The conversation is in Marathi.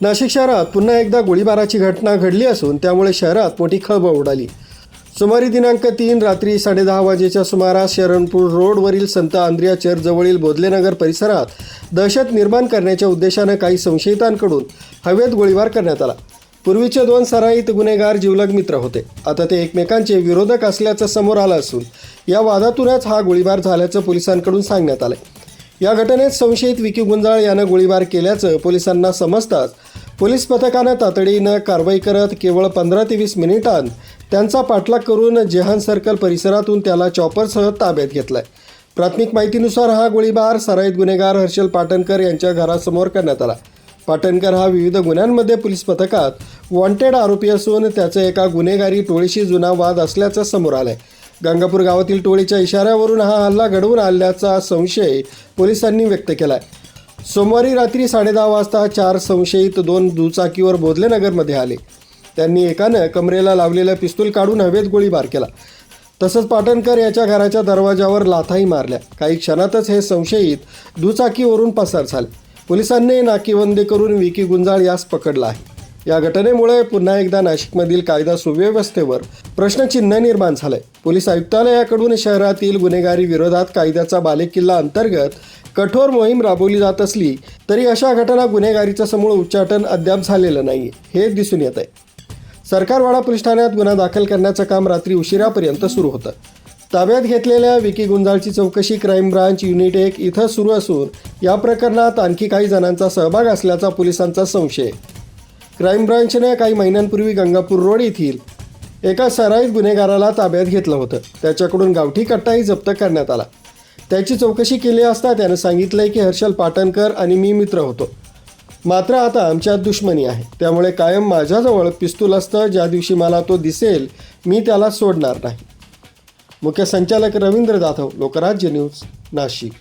नाशिक शहरात पुन्हा एकदा गोळीबाराची घटना घडली असून त्यामुळे शहरात मोठी खळबळ उडाली. सुमारे दिनांक तीन रात्री साडेदहा वाजेच्या सुमारास शरणपूर रोडवरील संत आंद्रिया चर्चजवळील बोधलेनगर परिसरात दहशत निर्माण करण्याच्या उद्देशानं काही संशयितांकडून हवेत गोळीबार करण्यात आला. पूर्वीचे दोन सराईत गुन्हेगार जिवलग मित्र होते. आता ते एकमेकांचे विरोधक असल्याचं समोर आलं असून या वादातूनच हा गोळीबार झाल्याचं पोलिसांकडून सांगण्यात आलंय. या घटनेत संशयित विकी गुंजाळ यानं गोळीबार केल्याचं पोलिसांना समजताच पोलीस पथकानं तातडीनं कारवाई करत केवळ पंधरा ते वीस मिनिटांत त्यांचा पाठलाग करून जेहान सर्कल परिसरातून त्याला चॉपरसह ताब्यात घेतलाय. प्राथमिक माहितीनुसार हा गोळीबार सराईत गुन्हेगार हर्षल पाटणकर यांच्या घरासमोर करण्यात आला. पाटणकर हा विविध गुन्ह्यांमध्ये पोलीस पथकात वॉन्टेड आरोपी असून त्याचा एका गुन्हेगारी टोळीशी जुना वाद असल्याचं समोर आलं आहे गंगापूर गावातील टोळीच्या इशाऱ्यावरून हा हल्ला घडवून आणल्याचा संशय पोलिसांनी व्यक्त केला आहे सोमवारी रात्री साडेदहा वाजता चार संशयित दोन दुचाकीवर बोधलेनगरमध्ये आले. त्यांनी एकानं कमरेला लावलेलं पिस्तूल काढून हवेत गोळीबार केला. तसंच पाटणकर याच्या घराच्या दरवाजावर लाथाही मारल्या. काही क्षणातच हे संशयित दुचाकीवरून पसार झाले. पोलिसांनी नाकेबंदी करून विकी गुंजाळ यास पकडला आहे. या घटनेमुळे पुन्हा एकदा नाशिकमधील कायदा सुव्यवस्थेवर प्रश्नचिन्ह निर्माण झालंय. पोलीस आयुक्तालयाकडून शहरातील गुन्हेगारी विरोधात कायद्याचा बालेकिल्ला अंतर्गत कठोर मोहीम राबवली जात असली तरी अशा घटना गुन्हेगारीचं समूळ उच्चाटन अद्याप झालेलं नाही हे दिसून येत आहे सरकारवाडा पोलीस ठाण्यात गुन्हा दाखल करण्याचं काम रात्री उशिरापर्यंत सुरू होतं. ताब्यात घेतलेल्या विकी गुंजाळची चौकशी क्राईम ब्रांच युनिट एक इथं सुरू असून या प्रकरणात आणखी काही जणांचा सहभाग असल्याचा पोलिसांचा संशय. आहे क्राईम ब्रांचने काही महिन्यांपूर्वी गंगापूर रोड येथील एका सराईत गुन्हेगाराला ताब्यात घेतलं होतं. त्याच्याकडून गावठी कट्टाही जप्त करण्यात आला. त्याची चौकशी केली असता त्यानं सांगितलंय की हर्षल पाटणकर आणि मी मित्र होतो. मात्र आता आमच्यात दुश्मनी आहे. त्यामुळे कायम माझ्याजवळ पिस्तूल असतं. ज्या दिवशी मला तो दिसेल मी त्याला सोडणार नाही. मुख्य संचालक रवींद्र जाधव लोकराज्य न्यूज नाशिक.